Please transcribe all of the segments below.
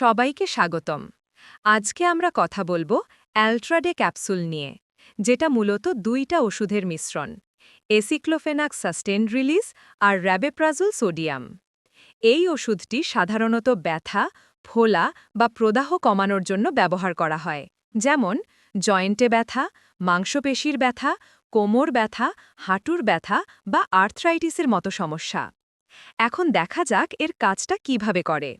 সবাইকে স্বাগতম। আজকে আমরা কথা বলব অ্যালট্রাডে ক্যাপসুল নিয়ে, যেটা মূলত দুইটা ওষুধের মিশ্রণ, এসিক্লোফেনাক সাস্টেন রিলিজ আর র্যাবেপ্রাজুল সোডিয়াম। এই ওষুধটি সাধারণত ব্যথা, ফোলা বা প্রদাহ কমানোর জন্য ব্যবহার করা হয়, যেমন জয়েন্টে ব্যথা, মাংসপেশির ব্যথা, কোমর ব্যথা, হাঁটুর ব্যথা বা আর্থ্রাইটিসের মতো সমস্যা। এখন দেখা যাক এর কাজটা কীভাবে করে।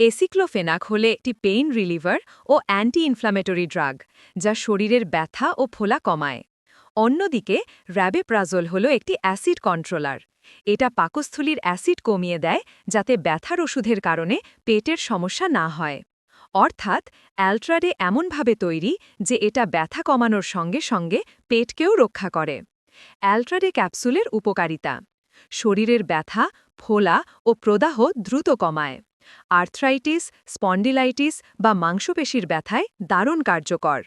এসিক্লোফেনাক হলে একটি পেইন রিলিভার ও অ্যান্টি ইনফ্ল্যামেটরি ড্রাগ, যা শরীরের ব্যথা ও ফোলা কমায়। অন্যদিকে, র্যাবেপ্রাজল হল একটি অ্যাসিড কন্ট্রোলার। এটা পাকস্থলীর অ্যাসিড কমিয়ে দেয়, যাতে ব্যথার ওষুধের কারণে পেটের সমস্যা না হয়। অর্থাৎ, অ্যালট্রাডে এমনভাবে তৈরি যে এটা ব্যথা কমানোর সঙ্গে সঙ্গে পেটকেও রক্ষা করে। অ্যালট্রাডে ক্যাপসুলের উপকারিতা, শরীরের ব্যথা, ফোলা ও প্রদাহ দ্রুত কমায়। আর্থ্রাইটিস, স্পন্ডিলাইটিস বা মাংসপেশির ব্যথায় দারুণ কার্যকর।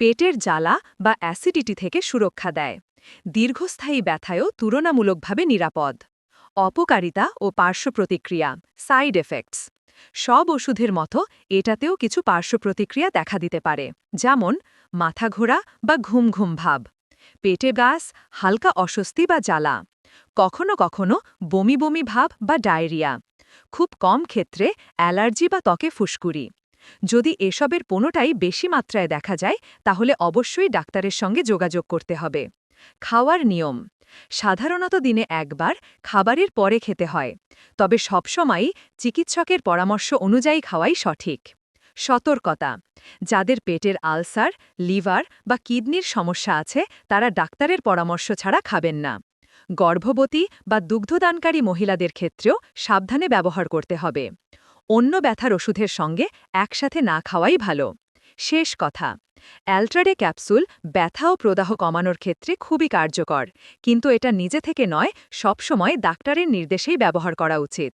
পেটের জ্বালা বা অ্যাসিডিটি থেকে সুরক্ষা দেয়। দীর্ঘস্থায়ী ব্যথায়ও তুলনামূলকভাবে নিরাপদ। অপকারিতা ও পার্শ্ব প্রতিক্রিয়া, সাইড এফেক্টস। সব ওষুধের মতো এটাতেও কিছু পার্শ্ব প্রতিক্রিয়া দেখা দিতে পারে, যেমন মাথা ঘোরা বা ঘুম ঘুম ভাব, পেটে গাছ হালকা অস্বস্তি বা জ্বালা, কখনো কখনো বমি বমি ভাব বা ডায়রিয়া। খুব কম ক্ষেত্রে অ্যালার্জি বা ত্বকে ফুসকুড়ি। যদি এসবের কোনোটাই বেশি মাত্রায় দেখা যায়, তাহলে অবশ্যই ডাক্তারের সঙ্গে যোগাযোগ করতে হবে। খাওয়ার নিয়ম। সাধারণত দিনে একবার খাবারের পরে খেতে হয়। তবে সবসময়ই চিকিৎসকের পরামর্শ অনুযায়ী খাওয়াই সঠিক। সতর্কতা। যাদের পেটের আলসার, লিভার বা কিডনির সমস্যা আছে, তারা ডাক্তারের পরামর্শ ছাড়া খাবেন না। গর্ভবতী বা দুগ্ধদানকারী মহিলাদের ক্ষেত্রেও সাবধানে ব্যবহার করতে হবে। অন্য ব্যথার ওষুধের সঙ্গে একসাথে না খাওয়াই ভালো। শেষ কথা, অ্যালট্রাডে ক্যাপসুল ব্যথা ও প্রদাহ কমানোর ক্ষেত্রে খুবই কার্যকর, কিন্তু এটা নিজে থেকে নয়, সবসময় ডাক্তারের নির্দেশেই ব্যবহার করা উচিত।